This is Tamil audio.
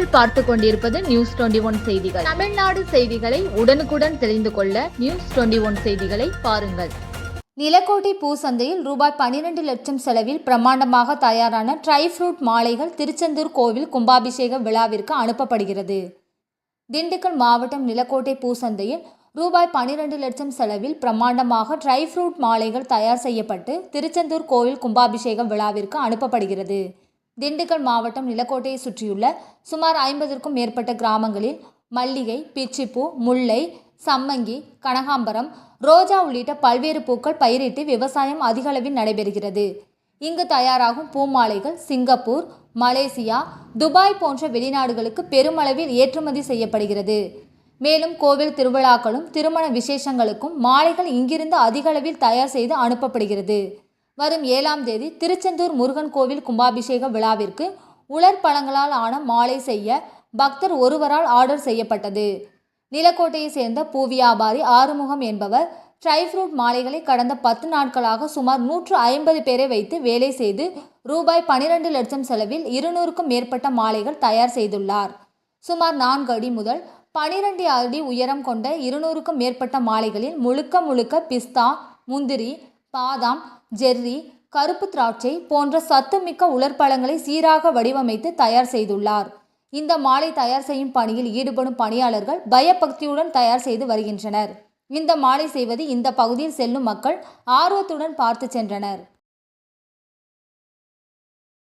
நீங்கள் பார்த்து கொண்டிருப்பது நியூஸ் டுவெண்டி ஒன் செய்திகள். தமிழ்நாடு செய்திகளை உடனுக்குடன் தெரிந்து கொள்ள நியூஸ் டுவெண்டி ஒன் செய்திகளை பாருங்கள். நிலக்கோட்டை பூசந்தையில் ரூபாய் பன்னிரண்டு லட்சம் செலவில் பிரம்மாண்டமாக தயாரான ட்ரை ஃப்ரூட் மாலைகள் திருச்செந்தூர் கோவில் கும்பாபிஷேக விழாவிற்கு அனுப்பப்படுகிறது. திண்டுக்கல் மாவட்டம் நிலக்கோட்டை பூசந்தையில் ரூபாய் பன்னிரண்டு லட்சம் செலவில் பிரம்மாண்டமாக ட்ரை ஃப்ரூட் மாலைகள் தயார் செய்யப்பட்டு திருச்செந்தூர் கோவில் கும்பாபிஷேக விழாவிற்கு அனுப்பப்படுகிறது. திண்டுக்கல் மாவட்டம் நிலக்கோட்டையை சுற்றியுள்ள சுமார் ஐம்பதற்கும் மேற்பட்ட கிராமங்களில் மல்லிகை பிச்சிப்பூ முல்லை சம்மங்கி கனகாம்பரம் ரோஜா உள்ளிட்ட பல்வேறு பூக்கள் பயிரிட்டு விவசாயம் அதிக அளவில் நடைபெறுகிறது. இங்கு தயாராகும் பூமாலைகள் சிங்கப்பூர் மலேசியா துபாய் போன்ற வெளிநாடுகளுக்கு பெருமளவில் ஏற்றுமதி செய்யப்படுகிறது. மேலும் கோவில் திருவிழாக்களும் திருமண விசேஷங்களுக்கும் மாலைகள் இங்கிருந்து அதிகளவில் தயார் செய்து அனுப்பப்படுகிறது. வரும் ஏழாம் தேதி திருச்செந்தூர் முருகன் கோவில் கும்பாபிஷேக விழாவிற்கு உலர் பழங்களால் ஆன மாலை செய்ய பக்தர் ஒருவரால் ஆர்டர் செய்யப்பட்டது. நிலக்கோட்டையை சேர்ந்த பூ வியாபாரி ஆறுமுகம் என்பவர் ட்ரை ஃப்ரூட் மாலைகளை கடந்த பத்து நாட்களாக சுமார் நூற்று ஐம்பது பேரை வைத்து வேலை செய்து ரூபாய் பனிரெண்டு லட்சம் செலவில் இருநூறுக்கும் மேற்பட்ட மாலைகள் தயார் செய்துள்ளார். சுமார் நான்கு அடி முதல் பனிரெண்டு அடி உயரம் கொண்ட இருநூறுக்கும் மேற்பட்ட மாலைகளில் முழுக்க முழுக்க பிஸ்தா முந்திரி பாதாம் ஜெர்ரி கருப்பு திராட்சை போன்ற சத்துமிக்க உலர்பழங்களை சீராக வடிவமைத்து தயார் செய்துள்ளார். இந்த மாலை தயார் செய்யும் பணியில் ஈடுபடும் பணியாளர்கள் பயபக்தியுடன் தயார் செய்து வருகின்றனர். இந்த மாலை செய்வது இந்த பகுதியில் செல்லும் மக்கள் ஆர்வத்துடன் பார்த்து சென்றனர்.